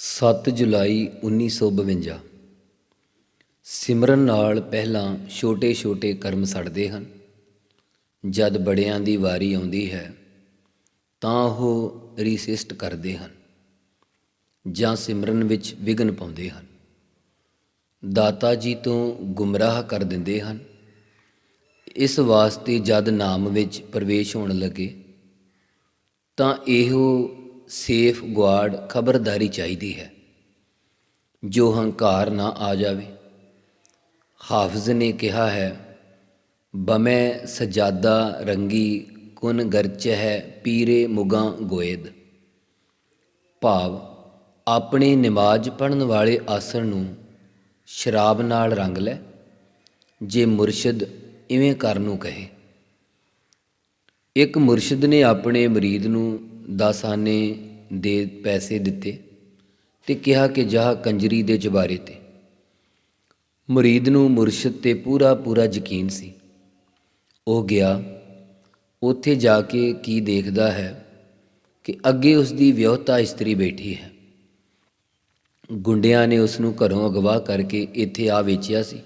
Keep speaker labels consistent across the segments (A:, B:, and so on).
A: 7 ਜੁਲਾਈ 1952 ਸਿਮਰਨ ਨਾਲ ਪਹਿਲਾਂ ਛੋਟੇ-ਛੋਟੇ ਕਰਮ ਸੜਦੇ ਹਨ। ਜਦ ਬੜਿਆਂ ਦੀ ਵਾਰੀ ਆਉਂਦੀ ਹੈ, ਤਾਂ ਉਹ ਰੀਸਿਸਟ ਕਰਦੇ ਹਨ ਜਾਂ ਸਿਮਰਨ ਵਿੱਚ ਵਿਘਨ ਪਾਉਂਦੇ ਹਨ। ਦਾਤਾ ਜੀ ਤੋਂ ਗੁੰਮਰਾਹ ਕਰ ਦਿੰਦੇ ਹਨ। ਇਸ ਵਾਸਤੇ ਜਦ ਨਾਮ ਵਿੱਚ ਪ੍ਰਵੇਸ਼ ਹੋਣ ਲੱਗੇ, ਤਾਂ ਇਹੋ ਸੇਫ ਗਾਰਡ ਖਬਰਦਾਰੀ ਚਾਹੀਦੀ ਹੈ। ਜੋ ਹੰਕਾਰ ਨਾ ਆ ਜਾਵੇ। ਹਾਫਜ਼ ਨੇ ਕਿਹਾ ਹੈ, ਬਮੈ ਸਜਾਦਾ ਰੰਗੀ ਕੁਨ ਗਰਚ ਹੈ ਪੀਰੇ ਮੁਗਾ ਗੋਇਦ। ਭਾਵ, ਆਪਣੇ ਨਮਾਜ਼ ਪੜਨ ਵਾਲੇ ਆਸਣ ਨੂੰ ਸ਼ਰਾਬ ਨਾਲ ਰੰਗ ਲੈ, ਜੇ ਮੁਰਸ਼ਿਦ ਇਵੇਂ ਕਰਨ ਨੂੰ ਕਹੇ। ਇੱਕ ਮੁਰਸ਼ਿਦ ਨੇ ਆਪਣੇ ਮਰੀਦ ਨੂੰ ਦਾਸਾਨੇ ਦੇ ਪੈਸੇ ਦਿੱਤੇ ਤੇ ਕਿਹਾ ਕਿ ਜਾ ਕੰਜਰੀ ਦੇ ਚੁਬਾਰੇ ਤੇ। ਮੁਰੀਦ ਨੂੰ ਮੁਰਸ਼ਿਦ ਤੇ ਪੂਰਾ ਪੂਰਾ ਯਕੀਨ ਸੀ। ਉਹ ਗਿਆ, ਉੱਥੇ ਜਾ ਕੇ ਕੀ ਦੇਖਦਾ ਹੈ ਕਿ ਅੱਗੇ ਉਸ ਦੀ ਵਿਆਹਤਾ ਇਸਤਰੀ ਬੈਠੀ ਹੈ। ਗੁੰਡਿਆਂ ਨੇ ਉਸ ਨੂੰ ਘਰੋਂ ਅਗਵਾ ਕਰਕੇ ਇੱਥੇ ਆ ਵੇਚਿਆ ਸੀ।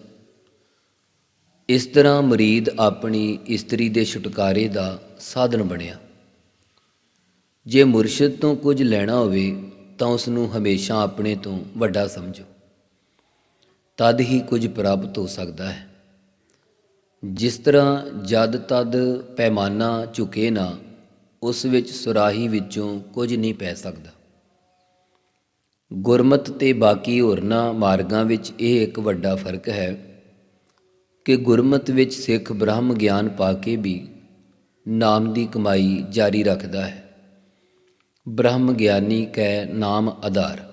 A: ਇਸ ਤਰ੍ਹਾਂ ਮਰੀਦ ਆਪਣੀ ਇਸਤਰੀ ਦੇ ਛੁਟਕਾਰੇ ਦਾ ਸਾਧਨ ਬਣਿਆ। ਜੇ ਮੁਰਸ਼ਿਦ ਤੋਂ ਕੁਝ ਲੈਣਾ ਹੋਵੇ, ਤਾਂ ਉਸ ਨੂੰ ਹਮੇਸ਼ਾ ਆਪਣੇ ਤੋਂ ਵੱਡਾ ਸਮਝੋ। ਤਦ ਹੀ ਕੁਝ ਪ੍ਰਾਪਤ ਹੋ ਸਕਦਾ ਹੈ। ਜਿਸ ਤਰ੍ਹਾਂ ਜਦ ਤਦ ਪੈਮਾਨਾ ਝੁਕੇ ਨਾ, ਉਸ ਵਿੱਚ ਸੁਰਾਹੀ ਵਿੱਚੋਂ ਕੁਝ ਨਹੀਂ ਪੈ ਸਕਦਾ। ਗੁਰਮਤ ਤੇ ਬਾਕੀ ਹੋਰਨਾਂ ਮਾਰਗਾਂ ਵਿੱਚ ਇਹ ਇੱਕ ਵੱਡਾ ਫ਼ਰਕ ਹੈ ਕਿ ਗੁਰਮਤ ਵਿੱਚ ਸਿੱਖ ਬ੍ਰਹਮ ਗਿਆਨ ਪਾ ਕੇ ਵੀ ਨਾਮ ਦੀ ਕਮਾਈ ਜਾਰੀ ਰੱਖਦਾ ਹੈ। ਬ੍ਰਹਮ ਗਿਆਨੀ ਕੈ ਨਾਮ ਆਧਾਰ।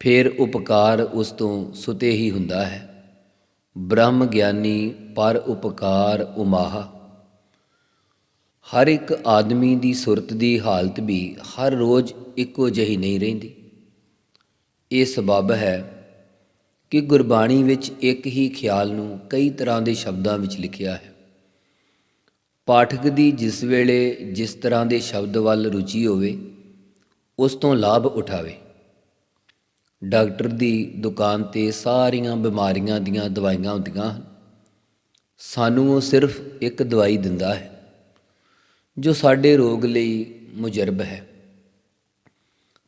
A: ਫਿਰ ਉਪਕਾਰ ਉਸ ਤੋਂ ਸੁਤੇ ਹੀ ਹੁੰਦਾ ਹੈ। ਬ੍ਰਹਮ ਗਿਆਨੀ ਪਰ ਉਪਕਾਰ ਉਮਾਹ। ਹਰ ਇੱਕ ਆਦਮੀ ਦੀ ਸੁਰਤ ਦੀ ਹਾਲਤ ਵੀ ਹਰ ਰੋਜ਼ ਇੱਕੋ ਜਿਹੀ ਨਹੀਂ ਰਹਿੰਦੀ। ਇਹ ਸਬਬ ਹੈ ਕਿ ਗੁਰਬਾਣੀ ਵਿੱਚ ਇੱਕ ਹੀ ਖਿਆਲ ਨੂੰ ਕਈ ਤਰ੍ਹਾਂ ਦੇ ਸ਼ਬਦਾਂ ਵਿੱਚ ਲਿਖਿਆ ਹੈ। ਪਾਠਕ ਦੀ ਜਿਸ ਵੇਲੇ ਜਿਸ ਤਰ੍ਹਾਂ ਦੇ ਸ਼ਬਦ ਵੱਲ ਰੁਚੀ ਹੋਵੇ, ਉਸ ਤੋਂ ਲਾਭ ਉਠਾਵੇ। ਡਾਕਟਰ ਦੀ ਦੁਕਾਨ ਤੇ ਸਾਰੀਆਂ ਬਿਮਾਰੀਆਂ ਦੀਆਂ ਦਵਾਈਆਂ ਹੁੰਦੀਆਂ ਹਨ। ਸਾਨੂੰ ਉਹ ਸਿਰਫ ਇੱਕ ਦਵਾਈ ਦਿੰਦਾ ਹੈ, ਜੋ ਸਾਡੇ ਰੋਗ ਲਈ ਮੁਜਰਬ ਹੈ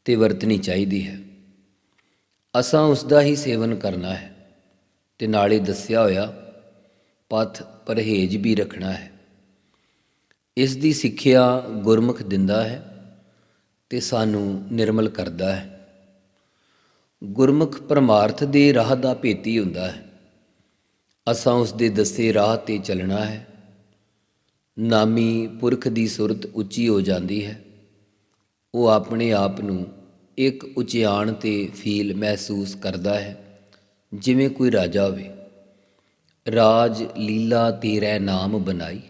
A: ਤੇ ਵਰਤਣੀ ਚਾਹੀਦੀ ਹੈ। ਅਸਾਂ ਉਸ ਦਾ ਹੀ ਸੇਵਨ ਕਰਨਾ ਹੈ ਤੇ ਨਾਲੇ ਦੱਸਿਆ ਹੋਇਆ ਪਥ ਪਰਹੇਜ ਵੀ ਰੱਖਣਾ ਹੈ। ਇਸ ਦੀ ਸਿੱਖਿਆ ਗੁਰਮੁਖ ਦਿੰਦਾ ਹੈ ਤੇ ਸਾਨੂੰ ਨਿਰਮਲ ਕਰਦਾ ਹੈ। ਗੁਰਮੁਖ ਪਰਮਾਰਥ ਦੇ ਰਾਹ ਦਾ ਭੇਤੀ ਹੁੰਦਾ ਹੈ। ਅਸਾਂ ਉਸ ਦੇ ਦੱਸੇ ਰਾਹ ਤੇ ਚੱਲਣਾ ਹੈ। ਨਾਮੀ ਪੁਰਖ ਦੀ ਸੁਰਤ ਉੱਚੀ ਹੋ ਜਾਂਦੀ ਹੈ। ਉਹ ਆਪਣੇ ਆਪ ਨੂੰ ਇੱਕ ਉਚਿਆਣ ਤੇ ਫੀਲ ਮਹਿਸੂਸ ਕਰਦਾ ਹੈ। ਜਿਵੇਂ ਕੋਈ ਰਾਜਾ ਹੋਵੇ। ਰਾਜ ਲੀਲਾ ਤੇਰੇ ਨਾਮ ਬਣਾਈ।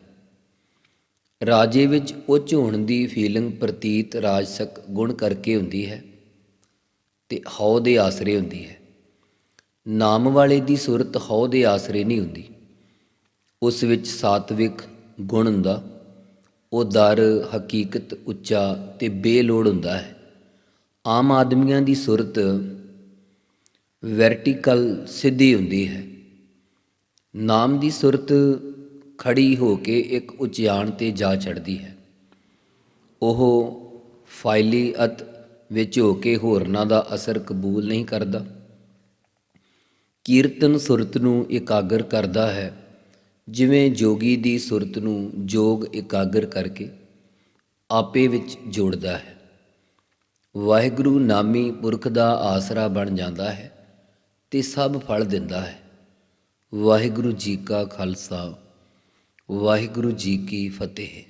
A: ਰਾਜੇ ਵਿੱਚ ਉੱਚ ਹੋਣ ਦੀ ਫੀਲਿੰਗ ਪ੍ਰਤੀਤ ਰਾਜਸਕ ਗੁਣ ਕਰਕੇ ਹੁੰਦੀ ਹੈ ਤੇ ਹਉ ਦੇ ਆਸਰੇ ਹੁੰਦੀ ਹੈ। ਨਾਮ ਵਾਲੇ ਦੀ ਸੁਰਤ ਹਉ ਦੇ ਆਸਰੇ ਨਹੀਂ ਹੁੰਦੀ। ਉਸ ਵਿੱਚ ਸਾਤਵਿਕ ਗੁਣ ਹੁੰਦਾ, ਉਹ ਦਰ, ਹਕੀਕਤ, ਉੱਚਾ ਤੇ ਬੇਲੋੜ ਹੁੰਦਾ ਹੈ। ਆਮ ਆਦਮੀਆਂ ਦੀ ਸੁਰਤ ਵੈਰਟੀਕਲ ਸਿੱਧੀ ਹੁੰਦੀ ਹੈ। ਨਾਮ ਦੀ ਸੁਰਤ ਖੜੀ ਹੋ ਕੇ ਇੱਕ ਉਚਿਆਣ ਤੇ ਜਾ ਚੜਦੀ ਹੈ। ਉਹ ਫਾਇਲੀਅਤ ਵਿੱਚ ਹੋ ਕੇ ਹੋਰਨਾਂ ਦਾ ਅਸਰ ਕਬੂਲ ਨਹੀਂ ਕਰਦਾ। ਕੀਰਤਨ ਸੁਰਤ ਨੂੰ ਇਕਾਗਰ ਕਰਦਾ ਹੈ, ਜਿਵੇਂ ਜੋਗੀ ਦੀ ਸੁਰਤ ਨੂੰ ਜੋਗ ਇਕਾਗਰ ਕਰਕੇ ਆਪੇ ਵਿੱਚ ਜੋੜਦਾ ਹੈ। ਵਾਹਿਗੁਰੂ ਨਾਮੀ ਪੁਰਖ ਦਾ ਆਸਰਾ ਬਣ ਜਾਂਦਾ ਹੈ ਤੇ ਸਭ ਫਲ ਦਿੰਦਾ ਹੈ। ਵਾਹਿਗੁਰੂ ਜੀ ਕਾ ਖਾਲਸਾ। ਵਾਹਿਗੁਰੂ ਜੀ ਕੀ ਫਤਿਹ।